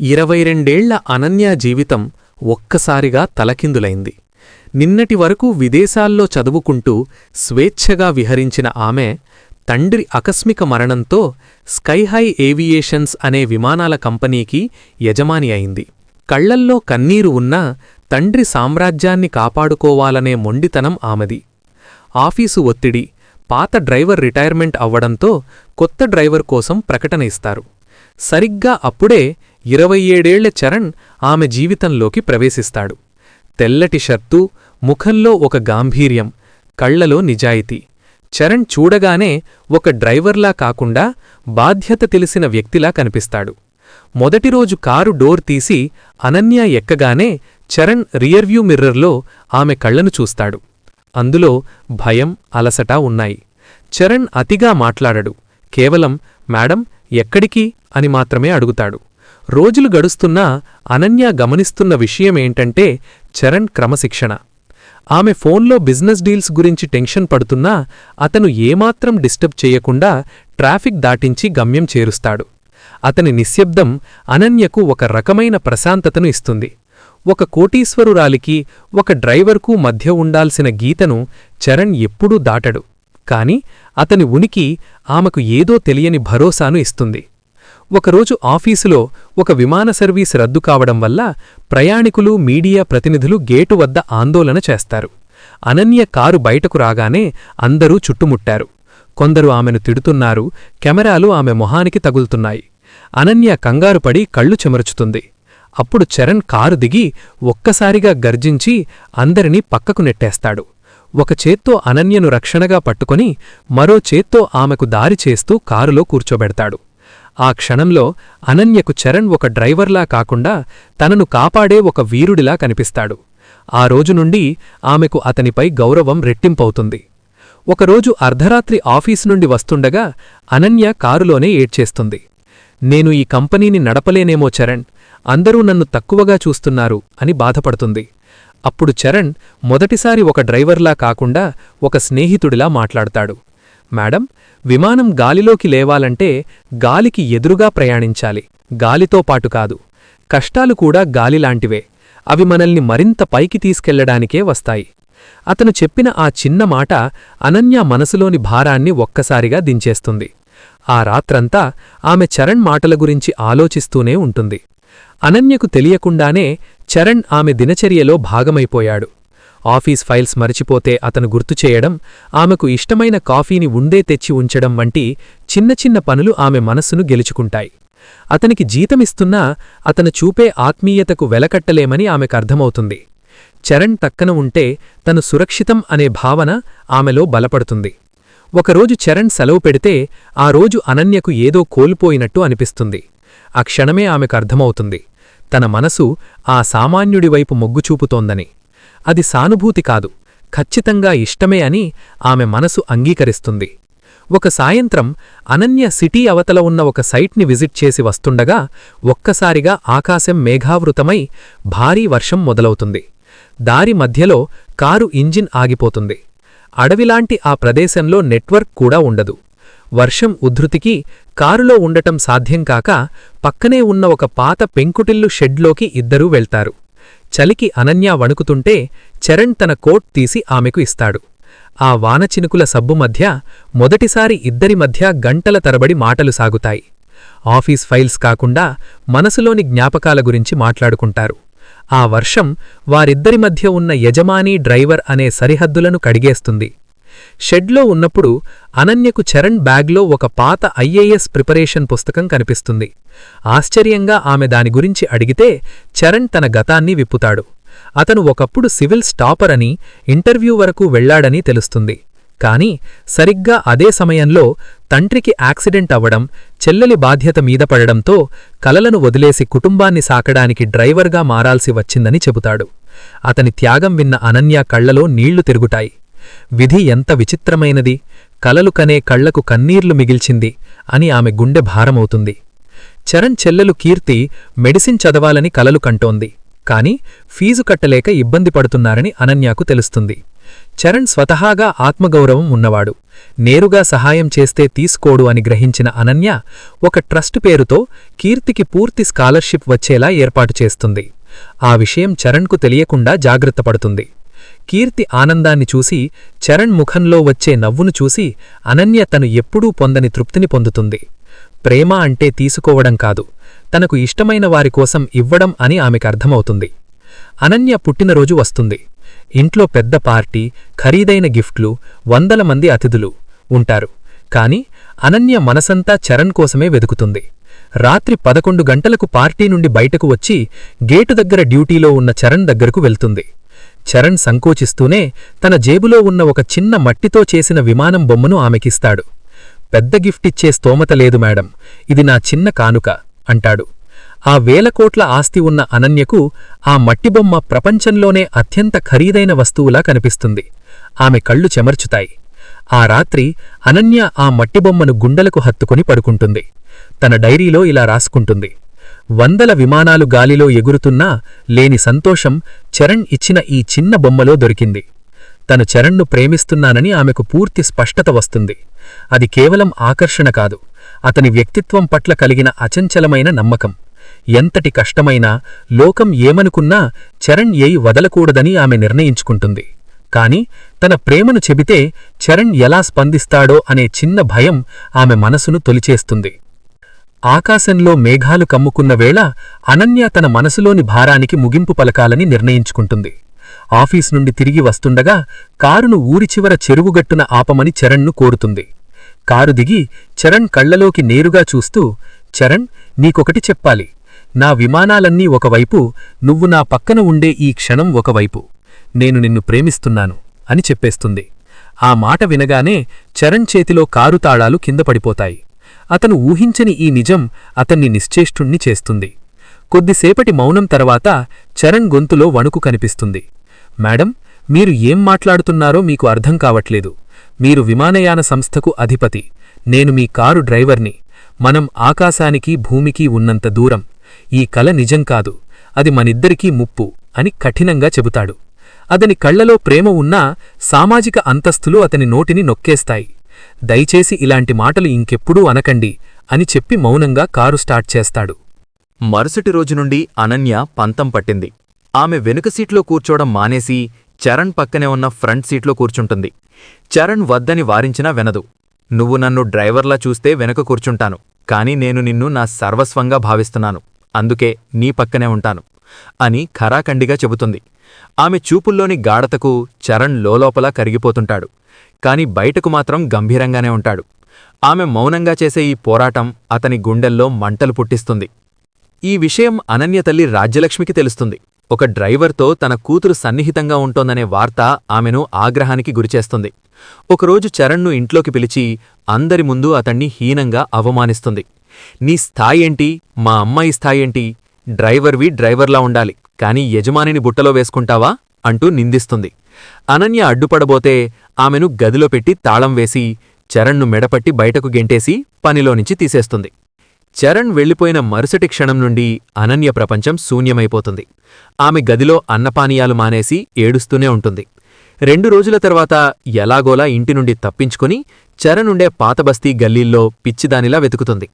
ఇరవై రెండేళ్ళ అనన్యా జీవితం ఒక్కసారిగా తలకిందులైంది. నిన్నటి వరకు విదేశాల్లో చదువుకుంటూ స్వేచ్ఛగా విహరించిన ఆమె తండ్రి ఆకస్మిక మరణంతో స్కైహై ఏవియేషన్స్ అనే విమానాల కంపెనీకి యజమాని అయింది. కళ్ళల్లో కన్నీరు ఉన్నా తండ్రి సామ్రాజ్యాన్ని కాపాడుకోవాలనే మొండితనం ఆమెది. ఆఫీసు ఒత్తిడి పాత డ్రైవర్ రిటైర్మెంట్ అవ్వడంతో కొత్త డ్రైవర్ కోసం ప్రకటన ఇస్తారు. సరిగ్గా అప్పుడే ఇరవై ఏడేళ్ళ చరణ్ ఆమె జీవితంలోకి ప్రవేశిస్తాడు. తెల్లటి షర్తు ముఖంలో ఒక గాంభీర్యం కళ్ళలో నిజాయితీ. చరణ్ చూడగానే ఒక డ్రైవర్లా కాకుండా బాధ్యత తెలిసిన వ్యక్తిలా కనిపిస్తాడు. మొదటిరోజు కారు డోర్ తీసి అనన్య ఎక్కగానే చరణ్ రియర్వ్యూ మిర్రర్లో ఆమె కళ్ళను చూస్తాడు. అందులో భయం అలసట ఉన్నాయి. చరణ్ అతిగా మాట్లాడడు. కేవలం మేడం ఎక్కడికి? అని మాత్రమే అడుగుతాడు. రోజులు గడుస్తున్నా అనన్య గమనిస్తున్న విషయమేంటంటే చరణ్ క్రమశిక్షణ. ఆమె ఫోన్లో బిజినెస్ డీల్స్ గురించి టెన్షన్ పడుతున్నా అతను ఏమాత్రం డిస్టర్బ్ చేయకుండా ట్రాఫిక్ దాటించి గమ్యం చేరుస్తాడు. అతని నిశ్శబ్దం అనన్యకు ఒక రకమైన ప్రశాంతతను ఇస్తుంది. ఒక కోటీశ్వరురాలికి ఒక డ్రైవర్కు మధ్య ఉండాల్సిన గీతను చరణ్ ఎప్పుడూ దాటడు. కాని అతని ఉనికి ఆమెకు ఏదో తెలియని భరోసాను ఇస్తుంది. ఒకరోజు ఆఫీసులో ఒక విమాన సర్వీస్ రద్దు కావడం వల్ల ప్రయాణికులు మీడియా ప్రతినిధులు గేటు వద్ద ఆందోళన చేస్తారు. అనన్య కారు బయటకు రాగానే అందరూ చుట్టుముట్టారు. కొందరు ఆమెను తిడుతున్నారు కెమెరాలు ఆమె మొహానికి తగులుతున్నాయి. అనన్య కంగారుపడి కళ్ళు చెమరుచుతుంది. అప్పుడు చరణ్ కారు దిగి ఒక్కసారిగా గర్జించి అందరినీ పక్కకు నెట్టేస్తాడు. ఒక చేత్తో అనన్యను రక్షణగా పట్టుకొని మరో చేత్తో ఆమెకు దారి చేస్తూ కారులో కూర్చోబెడతాడు. ఆ క్షణంలో అనన్యకు చరణ్ ఒక డ్రైవర్లా కాకుండా తనను కాపాడే ఒక వీరుడిలా కనిపిస్తాడు. ఆ రోజు నుండి ఆమెకు అతనిపై గౌరవం రెట్టింపవుతుంది. ఒకరోజు అర్ధరాత్రి ఆఫీసు నుండి వస్తుండగా అనన్య కారులోనే ఏడ్చేస్తుంది. నేను ఈ కంపెనీని నడపలేనేమో చరణ్ అందరూ నన్ను తక్కువగా చూస్తున్నారు అని బాధపడుతుంది. అప్పుడు చరణ్ మొదటిసారి ఒక డ్రైవర్లా కాకుండా ఒక స్నేహితుడిలా మాట్లాడతాడు. మేడం విమానం గాలిలోకి లేవాలంటే గాలికి ఎదురుగా ప్రయాణించాలి. గాలితో పాటు కాదు కష్టాలు కూడా గాలిలాంటివే. అవి మనల్ని మరింత పైకి తీసుకెళ్ళడానికే వస్తాయి. అతను చెప్పిన ఆ చిన్న మాట అనన్య మనసులోని భారాన్ని ఒక్కసారిగా దించేస్తుంది. ఆ రాత్రంతా ఆమె చరణ్ మాటల గురించి ఆలోచిస్తూనే ఉంటుంది. అనన్యకు తెలియకుండానే చరణ్ ఆమె దినచర్యలో భాగమైపోయాడు. ఆఫీస్ ఫైల్స్ మరిచిపోతే అతను గుర్తుచేయడం ఆమెకు ఇష్టమైన కాఫీని ఉండే తెచ్చి ఉంచడం వంటి చిన్న చిన్న పనులు ఆమె మనస్సును గెలుచుకుంటాయి. అతనికి జీతమిస్తున్నా అతను చూపే ఆత్మీయతకు వెలకట్టలేమని ఆమెకర్థమవుతుంది చరణ్ తక్కన ఉంటే తను సురక్షితం అనే భావన ఆమెలో బలపడుతుంది. ఒకరోజు చరణ్ సెలవు పెడితే ఆ రోజు అనన్యకు ఏదో కోల్పోయినట్టు అనిపిస్తుంది. ఆ క్షణమే ఆమెకు అర్థమవుతుంది. తన మనసు ఆ సామాన్యుడివైపు మొగ్గుచూపుతోందని అది సానుభూతి కాదు. ఖచ్చితంగా ఇష్టమే అని ఆమె మనసు అంగీకరిస్తుంది. ఒక సాయంత్రం అనన్య సిటీ అవతల ఉన్న ఒక సైట్ని విజిట్ చేసి వస్తుండగా ఒక్కసారిగా ఆకాశం మేఘావృతమై భారీ వర్షం మొదలవుతుంది. దారి మధ్యలో కారు ఇంజిన్ ఆగిపోతుంది. అడవిలాంటి ఆ ప్రదేశంలో నెట్వర్క్ కూడా ఉండదు. వర్షం ఉద్ధృతికి కారులో ఉండటం సాధ్యం కాక పక్కనే ఉన్న ఒక పాత పెంకుటిల్లు షెడ్లోకి ఇద్దరూ వెళ్తారు. చలికి అనన్య వణుకుతుంటే చరణ్ తన కోట్ తీసి ఆమెకు ఇస్తాడు. ఆ వానచినుకుల సబ్బు మధ్య మొదటిసారి ఇద్దరి మధ్య గంటల తరబడి మాటలు సాగుతాయి. ఆఫీస్ ఫైల్స్ కాకుండా మనసులోని జ్ఞాపకాల గురించి మాట్లాడుకుంటారు. ఆ వర్షం వారిద్దరి మధ్య ఉన్న యజమాని డ్రైవర్ అనే సరిహద్దులను కడిగేస్తుంది. షెడ్లో ఉన్నప్పుడు అనన్యకు చరణ్ బ్యాగ్లో ఒక పాత ఐఏఎస్ ప్రిపరేషన్ పుస్తకం కనిపిస్తుంది. ఆశ్చర్యంగా ఆమె దాని గురించి అడిగితే చరణ్ తన గతాన్ని విప్పుతాడు. అతను ఒకప్పుడు సివిల్ స్టాపర్ అని ఇంటర్వ్యూ వరకు వెళ్ళాడని తెలుస్తుంది. కాని సరిగ్గా అదే సమయంలో తండ్రికి యాక్సిడెంట్ అవ్వడం చెల్లెలి బాధ్యత మీద పడడంతో కలలను వదిలేసి కుటుంబాన్ని సాకడానికి డ్రైవర్గా మారాల్సి వచ్చిందని చెబుతాడు. అతని త్యాగం విన్న అనన్య కళ్ళలో నీళ్ళు తిరుగుటాయి విధి ఎంత విచిత్రమైనది కలలు కనే కళ్ళకు కన్నీర్లు మిగిల్చింది అని ఆమె గుండె భారమవుతుంది. చరణ్ చెల్లెలు కీర్తి మెడిసిన్ చదవాలని కలలు కంటోంది కాని ఫీజు కట్టలేక ఇబ్బంది పడుతున్నారని అనన్యాకు తెలుస్తుంది. చరణ్ స్వతహాగా ఆత్మగౌరవం ఉన్నవాడు నేరుగా సహాయం చేస్తే తీసుకోడు అని గ్రహించిన అనన్య ఒక ట్రస్ట్ పేరుతో కీర్తికి పూర్తి స్కాలర్షిప్ వచ్చేలా ఏర్పాటు చేస్తుంది. ఆ విషయం చరణ్కు తెలియకుండా జాగ్రత్తపడుతుంది కీర్తి ఆనందాన్ని చూసి చరణ్ ముఖంలో వచ్చే నవ్వును చూసి అనన్య తను ఎప్పుడూ పొందని తృప్తిని పొందుతుంది. ప్రేమ అంటే తీసుకోవడం కాదు తనకు ఇష్టమైన వారి కోసం ఇవ్వడం అని ఆమెకర్థమవుతుంది అనన్య పుట్టినరోజు వస్తుంది. ఇంట్లో పెద్ద పార్టీ ఖరీదైన గిఫ్ట్లు వందల మంది అతిథులు ఉంటారు. కాని అనన్య మనసంతా చరణ్ కోసమే వెదుకుతుంది రాత్రి పదకొండు గంటలకు పార్టీ నుండి బయటకు వచ్చి గేటు దగ్గర డ్యూటీలో ఉన్న చరణ్ దగ్గరకు వెళ్తుంది. చరణ్ సంకోచిస్తూనే తన జేబులో ఉన్న ఒక చిన్న మట్టితో చేసిన విమానం బొమ్మను ఆమెకిస్తాడు. పెద్ద గిఫ్టిచ్చే స్తోమత లేదు మేడం. ఇది నా చిన్న కానుక అంటాడు. ఆ వేల కోట్ల ఆస్తి ఉన్న అనన్యకు ఆ మట్టిబొమ్మ ప్రపంచంలోనే అత్యంత ఖరీదైన వస్తువులా కనిపిస్తుంది. ఆమె కళ్ళు చెమర్చుతాయి. ఆ రాత్రి అనన్య ఆ మట్టిబొమ్మను గుండెలకు హత్తుకుని పడుకుంటుంది. తన డైరీలో ఇలా రాసుకుంటుంది. వందల విమానాలు గాలిలో ఎగురుతున్నా లేని సంతోషం చరణ్ ఇచ్చిన ఈ చిన్న బొమ్మలో దొరికింది. తను చరణ్ను ప్రేమిస్తున్నానని ఆమెకు పూర్తి స్పష్టత వస్తుంది. అది కేవలం ఆకర్షణ కాదు అతని వ్యక్తిత్వం పట్ల కలిగిన అచంచలమైన నమ్మకం. ఎంతటి కష్టమైనా లోకం ఏమనుకున్నా చరణ్ ఏయి వదలకూడదని ఆమె నిర్ణయించుకుంటుంది. కాని తన ప్రేమను చెబితే చరణ్ ఎలా స్పందిస్తాడో అనే చిన్న భయం ఆమె మనసును తొలిచేస్తుంది. ఆకాశంలో మేఘాలు కమ్ముకున్న వేళ అనన్య తన మనసులోని భారానికి ముగింపు పలకాలని నిర్ణయించుకుంటుంది. ఆఫీస్ నుండి తిరిగి వస్తుండగా కారును ఊరి చివర చెరువుగట్టున ఆపమని చరణ్ను కోరుతుంది. కారు దిగి చరణ్ కళ్ళలోకి నేరుగా చూస్తూ చరణ్ నీకొకటి చెప్పాలి. నా విమానాలన్నీ ఒకవైపు నువ్వు నా పక్కన ఉండే ఈ క్షణం ఒకవైపు. నేను నిన్ను ప్రేమిస్తున్నాను అని చెప్పేస్తుంది. ఆ మాట వినగానే చరణ్ చేతిలో కారు తాళాలు కింద పడిపోతాయి. అతను ఊహించని ఈ నిజం అతన్ని నిశ్చేష్టుణ్ణి చేస్తుంది. కొద్దిసేపటి మౌనం తర్వాత చరణ్ గొంతులో వణుకు కనిపిస్తుంది. మేడం మీరు ఏం మాట్లాడుతున్నారో మీకు అర్థం కావట్లేదు. మీరు విమానయాన సంస్థకు అధిపతి. నేను మీ కారు డ్రైవర్ని. మనం ఆకాశానికి భూమికి ఉన్నంత దూరం. ఈ కల నిజం కాదు. అది మనిద్దరికీ ముప్పు అని కఠినంగా చెబుతాడు. అతని కళ్ళలో ప్రేమ ఉన్నా సామాజిక అంతస్తులు అతని నోటిని నొక్కేస్తాయి. దయచేసి ఇలాంటి మాటలు ఇంకెప్పుడూ అనకండి అని చెప్పి మౌనంగా కారు స్టార్ట్ చేస్తాడు. మరుసటి రోజు నుండి అనన్య పంతం పట్టింది. ఆమె వెనుక సీట్లో కూర్చోవడం మానేసి చరణ్ పక్కనే ఉన్న ఫ్రంట్ సీట్లో కూర్చుంటుంది. చరణ్ వద్దని వారించినా వెనదు. నువ్వు నన్ను డ్రైవర్లా చూస్తే వెనక కూర్చుంటాను. కాని నేను నిన్ను నా సర్వస్వంగా భావిస్తున్నాను. అందుకే నీ పక్కనే ఉంటాను. అని ఖరాఖండిగా చెబుతుంది. ఆమె చూపుల్లోని గాఢతకు చరణ్ లోపల కరిగిపోతుంటాడు. కాని బయటకు మాత్రం గంభీరంగానే ఉంటాడు. ఆమె మౌనంగా చేసే ఈ పోరాటం అతని గుండెల్లో మంటలు పుట్టిస్తుంది. ఈ విషయం అనన్య తల్లి రాజ్యలక్ష్మికి తెలుస్తుంది. ఒక డ్రైవర్తో తన కూతురు సన్నిహితంగా ఉంటోందనే వార్త ఆమెను ఆగ్రహానికి గురిచేస్తుంది. ఒకరోజు చరణ్ను ఇంట్లోకి పిలిచి అందరి ముందు అతణ్ణి హీనంగా అవమానిస్తుంది. నీ స్థాయేంటి మా అమ్మాయి స్థాయేంటి డ్రైవర్వి డ్రైవర్లా ఉండాలి. కాని యజమానిని బుట్టలో వేసుకుంటావా? అంటూ నిందిస్తుంది. అనన్య అడ్డుపడబోతే ఆమెను గదిలో పెట్టి తాళం వేసి చరణ్ను మెడపట్టి బయటకు గెంటేసి పనిలోనించి తీసేస్తుంది. చరణ్ వెళ్ళిపోయిన మరుసటి క్షణం నుండి అనన్య ప్రపంచం శూన్యమైపోతుంది. ఆమె గదిలో అన్నపానీయాలు మానేసి ఏడుస్తూనే ఉంటుంది. రెండు రోజుల తర్వాత ఎలాగోలా ఇంటి నుండి తప్పించుకుని చరణ్ ఉండే పాతబస్తీ గల్లీల్లో పిచ్చిదానిలా వెతుకుతుంది.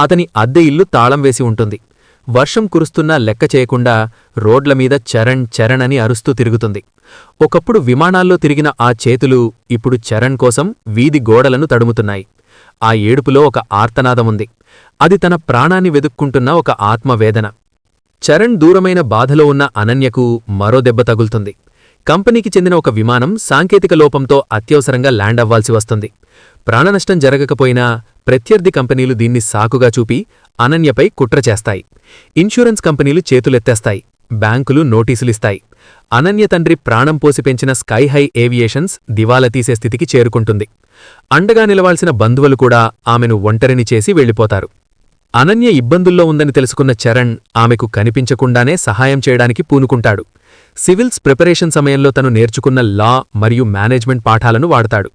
అతని అద్దె ఇల్లు తాళం వేసి ఉంటుంది. వర్షం కురుస్తున్నా లెక్క చేయకుండా రోడ్ల మీద చరణ్ చరణ్ అని అరుస్తూ తిరుగుతుంది. ఒకప్పుడు విమానాల్లో తిరిగిన ఆ చేతులు ఇప్పుడు చరణ్ కోసం వీధి గోడలను తడుముతున్నాయి. ఆ ఏడుపులో ఒక ఆర్తనాదముంది అది తన ప్రాణాన్ని వెదుక్కుంటున్న ఒక ఆత్మవేదన. చరణ్ దూరమైన బాధలో ఉన్న అనన్యకు మరో దెబ్బ తగులుతుంది. కంపెనీకి చెందిన ఒక విమానం సాంకేతిక లోపంతో అత్యవసరంగా ల్యాండ్ అవ్వాల్సి వస్తుంది. ప్రాణనష్టం జరగకపోయినా ప్రత్యర్థి కంపెనీలు దీన్ని సాకుగా చూపి అనన్యపై కుట్ర చేస్తాయి. ఇన్సూరెన్స్ కంపెనీలు చేతులెత్తేస్తాయి. బ్యాంకులు నోటీసులిస్తాయి. అనన్య తండ్రి ప్రాణం పోసి పెంచిన స్కై హై ఏవియేషన్స్ దివాలా తీసే స్థితికి చేరుకుంటుంది. అండగా నిలవాల్సిన బంధువులు కూడా ఆమెను ఒంటరిని చేసి వెళ్ళిపోతారు. అనన్య ఇబ్బందుల్లో ఉందని తెలుసుకున్న చరణ్ ఆమెకు కనిపించకుండానే సహాయం చేయడానికి పూనుకుంటాడు. సివిల్స్ ప్రిపరేషన్ సమయంలో తను నేర్చుకున్న లా మరియు మేనేజ్మెంట్ పాఠాలను వాడతాడు.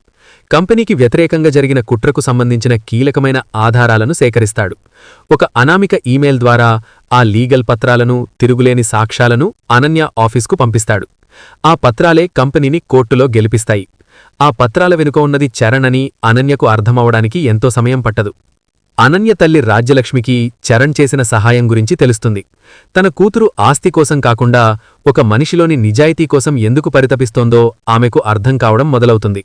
కంపెనీకి వ్యతిరేకంగా జరిగిన కుట్రకు సంబంధించిన కీలకమైన ఆధారాలను సేకరిస్తాడు. ఒక అనామిక ఈమెయిల్ ద్వారా ఆ లీగల్ పత్రాలను తిరుగులేని సాక్ష్యాలను అనన్య ఆఫీస్కు పంపిస్తాడు. ఆ పత్రాలే కంపెనీని కోర్టులో గెలిపిస్తాయి. ఆ పత్రాల వెనుక ఉన్నది చరణ్ అని అనన్యకు అర్థమవడానికి ఎంతో సమయం పట్టదు. అనన్య తల్లి రాజ్యలక్ష్మికి చరణ్ చేసిన సహాయం గురించి తెలుస్తుంది. తన కూతురు ఆస్తి కోసం కాకుండా ఒక మనిషిలోని నిజాయితీ కోసం ఎందుకు పరితపిస్తోందో ఆమెకు అర్థం కావడం మొదలవుతుంది.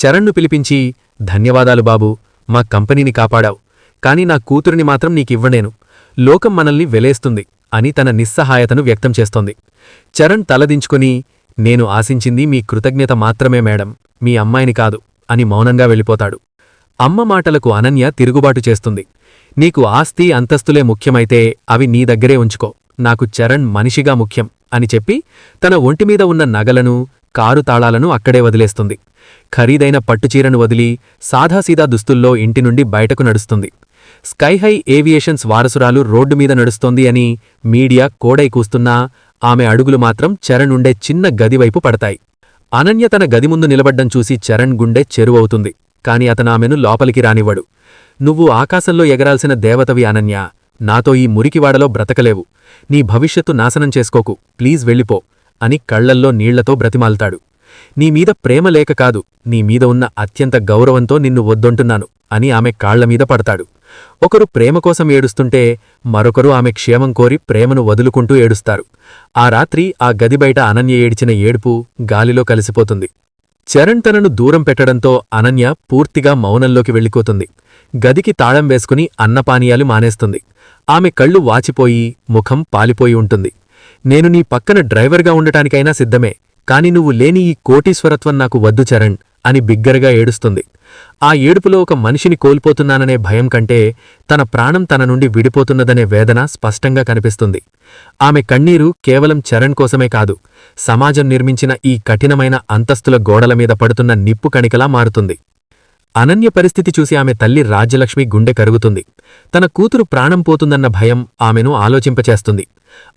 చరణ్ను పిలిపించి ధన్యవాదాలు బాబూ మా కంపెనీని కాపాడావు కాని నా కూతురిని మాత్రం నీకివ్వనేను లోకం మనల్ని వెలేస్తుంది అని తన నిస్సహాయతను వ్యక్తం చేస్తోంది. చరణ్ తలదించుకుని నేను ఆశించింది మీ కృతజ్ఞత మాత్రమే మేడం మీ అమ్మాయిని కాదు అని మౌనంగా వెళ్ళిపోతాడు. అమ్మ మాటలకు అనన్య తిరుగుబాటు చేస్తుంది. నీకు ఆస్తి అంతస్తులే ముఖ్యమైతే అవి నీ దగ్గరే ఉంచుకో. నాకు చరణ్ మనిషిగా ముఖ్యం అని చెప్పి తన ఒంటిమీద ఉన్న నగలను కారు తాళాలను అక్కడే వదిలేస్తుంది. ఖరీదైన పట్టుచీరను వదిలి సాధాసీదా దుస్తుల్లో ఇంటి నుండి బయటకు నడుస్తుంది. స్కైహై ఏవియేషన్స్ వారసురాలు రోడ్డు మీద నడుస్తోంది అని మీడియా కోడై కూస్తున్నా ఆమె అడుగులు మాత్రం చరణ్ ఉండే చిన్న గదివైపు పడతాయి. అనన్య తన గది ముందు నిలబడ్డం చూసి చరణ్ గుండె చెరువవుతుంది. కాని అతను ఆమెను లోపలికి రానివ్వడు. నువ్వు ఆకాశంలో ఎగరాల్సిన దేవతవి అనన్య. నాతో ఈ మురికివాడలో బ్రతకలేవు. నీ భవిష్యత్తు నాశనం చేసుకోకు. ప్లీజ్ వెళ్ళిపో అని కళ్ళల్లో నీళ్ళతో బ్రతిమాల్తాడు. నీమీద ప్రేమ లేక కాదు నీమీద ఉన్న అత్యంత గౌరవంతో నిన్ను వద్దొంటున్నాను అని ఆమె కాళ్ళమీద పడతాడు. ఒకరు ప్రేమ కోసం ఏడుస్తుంటే మరొకరు ఆమె క్షేమం కోరి ప్రేమను వదులుకుంటూ ఏడుస్తారు. ఆ రాత్రి ఆ గది బయట అనన్య ఏడిచిన ఏడుపు గాలిలో కలిసిపోతుంది. చరణ్ తనను దూరం పెట్టడంతో అనన్య పూర్తిగా మౌనంలోకి వెళ్ళిపోతుంది. గదికి తాళం వేసుకుని అన్నపానీయాలు మానేస్తుంది. ఆమె కళ్ళు వాచిపోయి ముఖం పాలిపోయి ఉంటుంది. నేను నీ పక్కన డ్రైవర్గా ఉండటానికైనా సిద్ధమే. కాని నువ్వు లేని ఈ కోటీశ్వరత్వం నాకు వద్దు చరణ్ అని బిగ్గరగా ఏడుస్తుంది. ఆ ఏడుపులో ఒక మనిషిని కోల్పోతున్నాననే భయం కంటే తన ప్రాణం తన నుండి విడిపోతున్నదనే వేదన స్పష్టంగా కనిపిస్తుంది. ఆమె కన్నీరు కేవలం చరణ్ కోసమే కాదు సమాజం నిర్మించిన ఈ కఠినమైన అంతస్తుల గోడల మీద పడుతున్న నిప్పు కణికలా మారుతుంది. అనన్య పరిస్థితి చూసి ఆమె తల్లి రాజ్యలక్ష్మి గుండె కరుగుతుంది. తన కూతురు ప్రాణం పోతుందన్న భయం ఆమెను ఆలోచింపచేస్తుంది.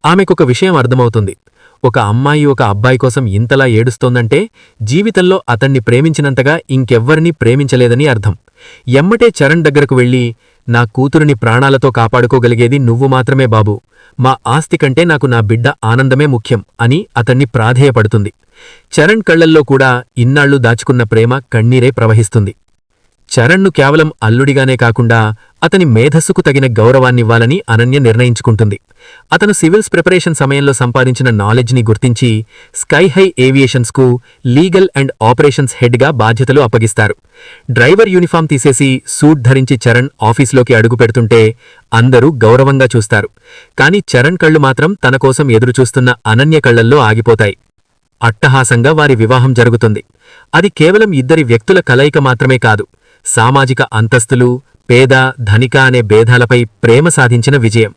ఆమెకొక విషయం అర్థమవుతుంది. ఒక అమ్మాయి ఒక అబ్బాయి కోసం ఇంతలా ఏడుస్తోందంటే జీవితంలో అతన్ని ప్రేమించినంతగా ఇంకెవ్వరినీ ప్రేమించలేదని అర్థం. ఎమ్మటే చరణ్ దగ్గరకు వెళ్ళి నా కూతురిని ప్రాణాలతో కాపాడుకోగలిగేది నువ్వు మాత్రమే బాబూ. మా ఆస్తి కంటే నాకు నా బిడ్డ ఆనందమే ముఖ్యం అని అతన్ని ప్రాధేయపడుతుంది. చరణ్ కళ్ళల్లో కూడా ఇన్నాళ్ళు దాచుకున్న ప్రేమ కన్నీరే ప్రవహిస్తుంది. చరణ్ను కేవలం అల్లుడిగానే కాకుండా అతని మేధస్సుకు తగిన గౌరవాన్నివ్వాలని అనన్య నిర్ణయించుకుంటుంది. అతను సివిల్స్ ప్రిపరేషన్ సమయంలో సంపాదించిన నాలెడ్జ్ని గుర్తించి స్కైహై ఏవియేషన్స్కు లీగల్ అండ్ ఆపరేషన్స్ హెడ్గా బాధ్యతలు అప్పగిస్తారు. డ్రైవర్ యూనిఫామ్ తీసేసి సూట్ ధరించి చరణ్ ఆఫీసులోకి అడుగు పెడుతుంటే అందరూ గౌరవంగా చూస్తారు. కాని చరణ్ కళ్ళు మాత్రం తన కోసం ఎదురుచూస్తున్న అనన్య కళ్ళల్లో ఆగిపోతాయి. అట్టహాసంగా వారి వివాహం జరుగుతుంది. అది కేవలం ఇద్దరి వ్యక్తుల కలయిక మాత్రమే కాదు. సామాజిక అంతస్తులు పేద ధనిక అనే భేదాలపై ప్రేమ సాధించిన విజయం.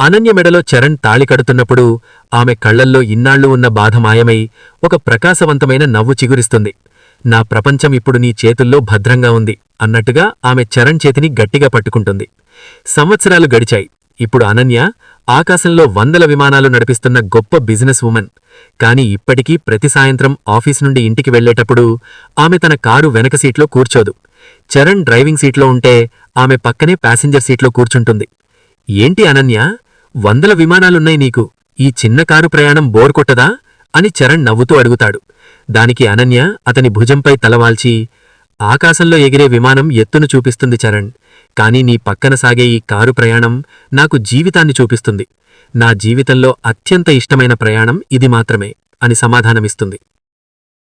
అనన్య మెడలో చరణ్ తాళి కడుతున్నప్పుడు ఆమె కళ్ళల్లో ఇన్నాళ్ళు ఉన్న బాధ మాయమై ఒక ప్రకాశవంతమైన నవ్వు చిగురిస్తుంది. నా ప్రపంచం ఇప్పుడు నీ చేతుల్లో భద్రంగా ఉంది అన్నట్టుగా ఆమె చరణ్ చేతిని గట్టిగా పట్టుకుంటుంది. సంవత్సరాలు గడిచాయి. ఇప్పుడు అనన్య ఆకాశంలో వందల విమానాలు నడిపిస్తున్న గొప్ప బిజినెస్ ఉమెన్. కాని ఇప్పటికీ ప్రతి సాయంత్రం ఆఫీస్ నుండి ఇంటికి వెళ్ళేటప్పుడు ఆమె తన కారు వెనక సీట్లో కూర్చోదు. చరణ్ డ్రైవింగ్ సీట్లో ఉంటే ఆమె పక్కనే ప్యాసింజర్ సీట్లో కూర్చుంటుంది. ఏంటి అనన్య? వందల విమానాలున్నాయి నీకు. ఈ చిన్న కారు ప్రయాణం బోర్ కొట్టదా? అని చరణ్ నవ్వుతూ అడుగుతాడు. దానికి అనన్య అతని భుజంపై తలవాల్చి ఆకాశంలో ఎగిరే విమానం ఎత్తును చూపిస్తుంది చరణ్. కాని నీ పక్కన సాగే ఈ కారు ప్రయాణం నాకు జీవితాన్ని చూపిస్తుంది. నా జీవితంలో అత్యంత ఇష్టమైన ప్రయాణం ఇది మాత్రమే అని సమాధానమిస్తుంది.